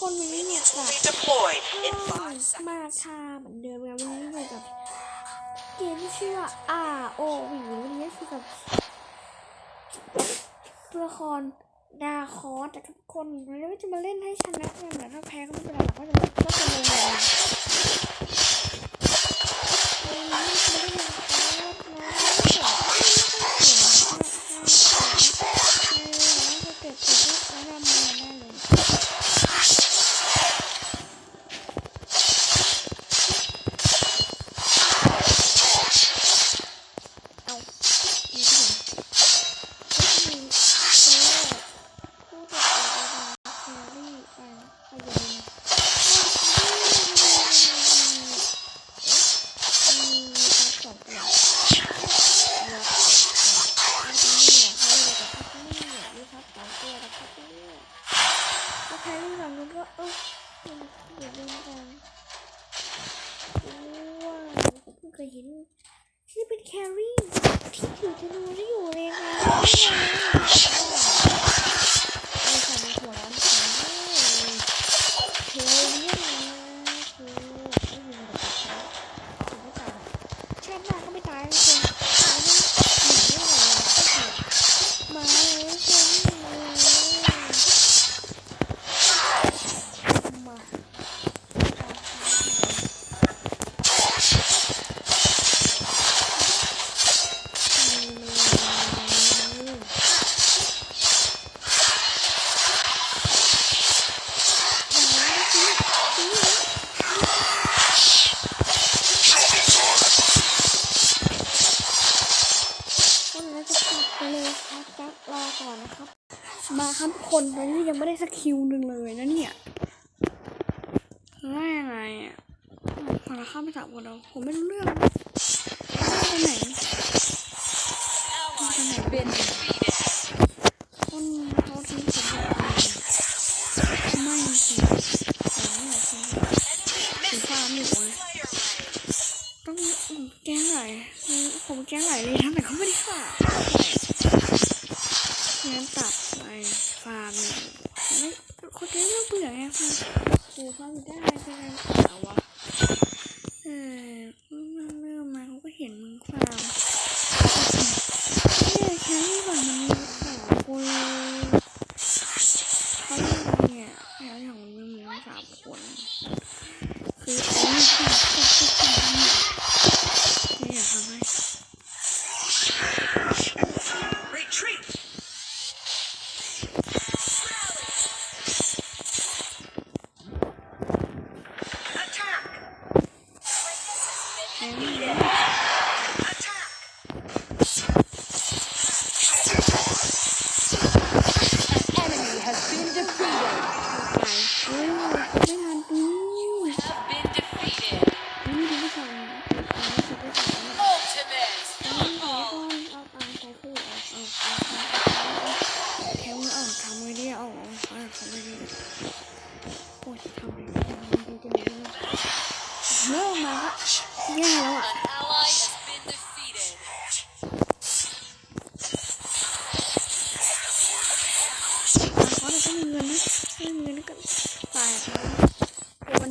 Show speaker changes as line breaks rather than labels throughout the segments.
คนวันนี้เนี่ยกับมาค่ะเหมือนเดิมนะวันนี้อยู่กับเกมเชื่อ R O V วันนี้คือกับตัวละครดาคอแต่ทุกคนวันนี้จะมาเล่นให้ชนะกันแต่ถ้าแพ้ก็ไม่เป็นไรก็จะก็จะลงเลยวันนี้จะเล่นนะ เห็นนี่เป็นแครี่ที่ถือธนูที่อยู่เในน้ำ คนตอนี่ยังไม่ได้สกิลหนึ่งเลยนะเนี่ยแล้วยังไงอะพอเราข้ามไปสามคนเราผมไม่รู้เรื่อง
我放
个蛋蛋在这我。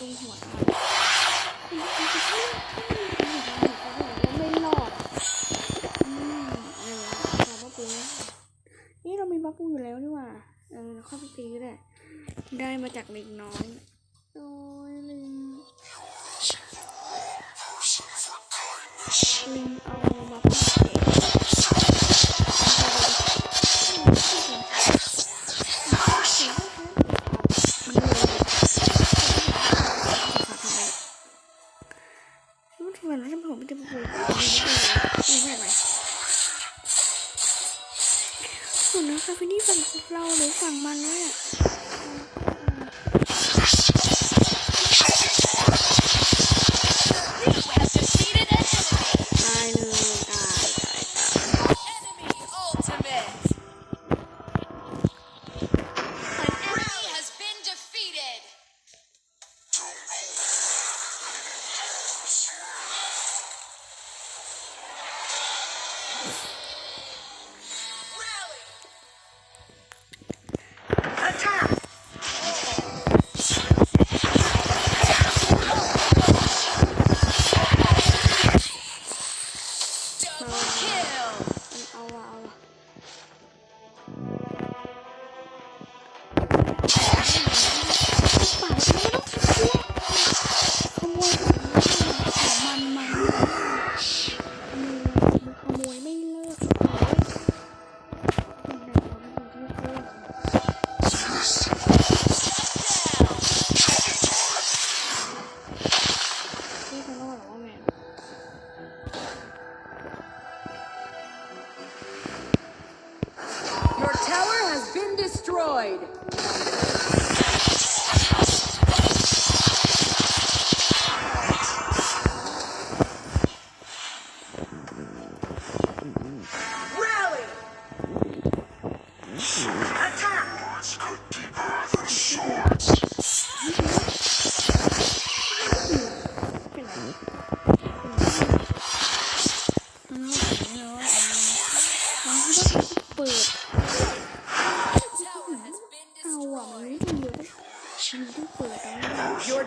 ตรงหัวไอืมนี่เรามีบ้าปูอยู่แล้วนี่ว่า เออเข้าไปเละได้มาจากเล็กน้อยโอ้ยลิงลิงเอา มั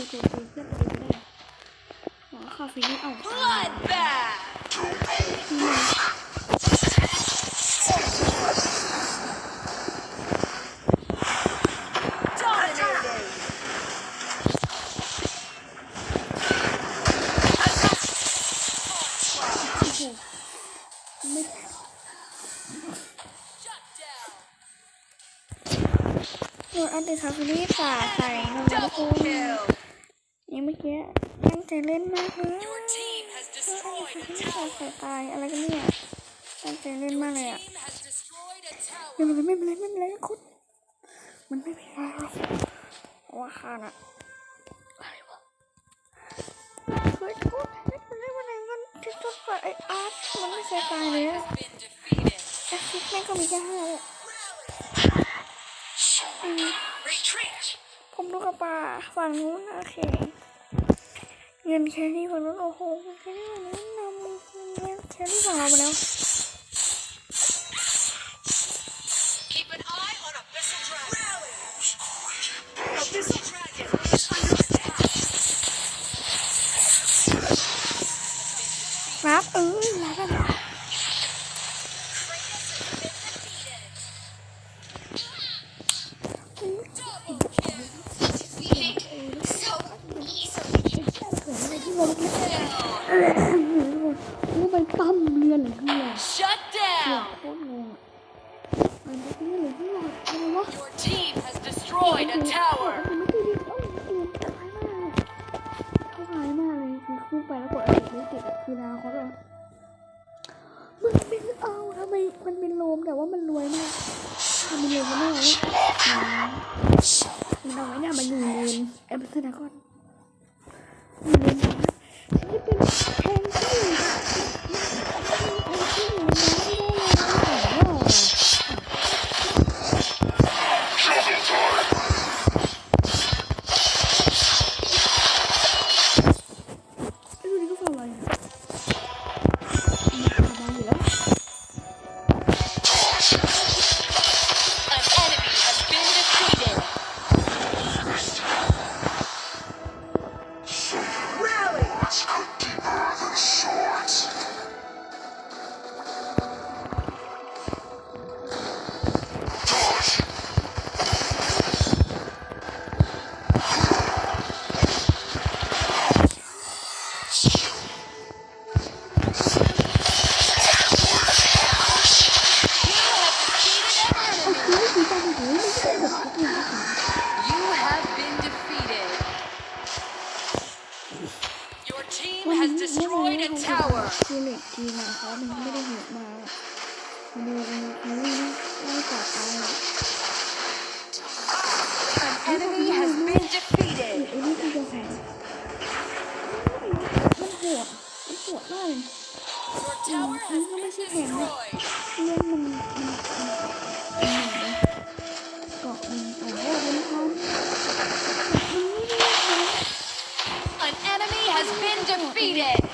สายครูตัวเองเพื่อนเองได้หมอคาฟินี่เอา
Bloodbath. Dominating.
โอ้โหไม่
Shut down.
โดนอันเดอร์คาฟินี่ป่าใส่นะทุก
Double
คน
kill.
นี่เมื่อกี้ตั้งใจเล่นมากเลย
Your team has
เออ
destroyed
คา
a
ฟินี่ป่า
tower.
ใส่ตายอะไรกันเนี่ยตั้งใจเล่นมากเลยอะ
Team has destroyed a
ไม่
tower.
เป็นไรไม่เป็นไรไม่เป็นไรคุณมันไม่เป็นไรหรอกเพราะว่าข้าน่ะอะไรวะเคยพูดไม่เป็นไรไม่เป็นไรมันที่สุดฝ่ายไออาร์ตมันไม่ใช่ตายเลยอะ
Been defeated.
แอคซิสแม่งก็มีแค่ห้าเลยอืม
Retreat!
ผมดูกับป่าฝั่งนู้นนะโอเค เงินแครี่ฝั่งนู้นโอ้โหเงินแครี่ฝั่งนู้นนำเงินแครี่ฝั่งเราไปแล้ว เป็นปั้มเรือหรือเรือ
Shut
เรือ
down.
โคตรงงมันเป็นเรือหรือเรืออะไรวะ
Your team has destroyed a tower.
ไม่ได้ดิต้องติดเขาหายมากเลยคือคู่ไปแล้วกดอะไรไม่ติดอะคือนาเขาแบบมึงเป็นเอาทำไมมันเป็นโลมแต่ว่ามันรวยมากทำเป็นโลมมันไม่ไหวมันเอาไว้หน้ามันอยู่เงินเอฟซีนะก่อนอยู่เงินนะฉันจะเป็นแทงที่แท
tower.
คือเหล็กทีมอะเขามันไม่ได้เหตุมามาดูกันเขาไล่จับตาย
An enemy has been
ไอ้
defeated.
ไอ้นี่คือจะแพ้มันโหดมันโหดมากเลย
Your tower has been destroyed.
เล่นมันมันมันมันไหนเกาะมันโอ้โหมันทำมันไม่ได้ทำ
An enemy has been defeated.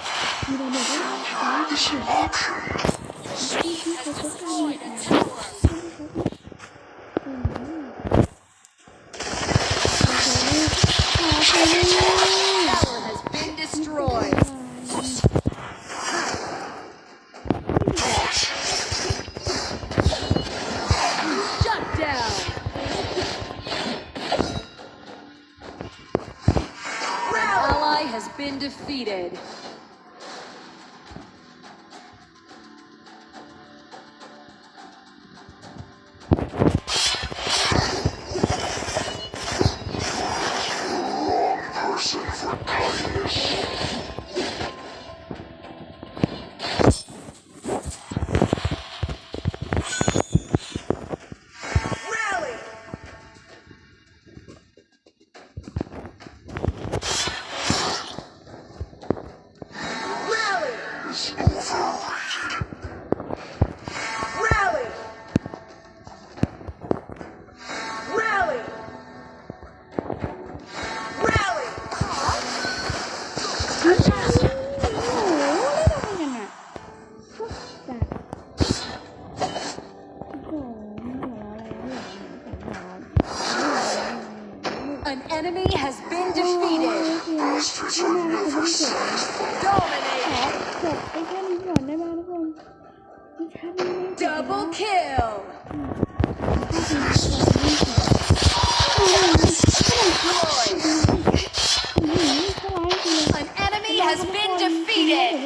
นไม่จบ
Double kill.
ถ้าร้ายจริง
An enemy has been
เดี๋ยว
defeated.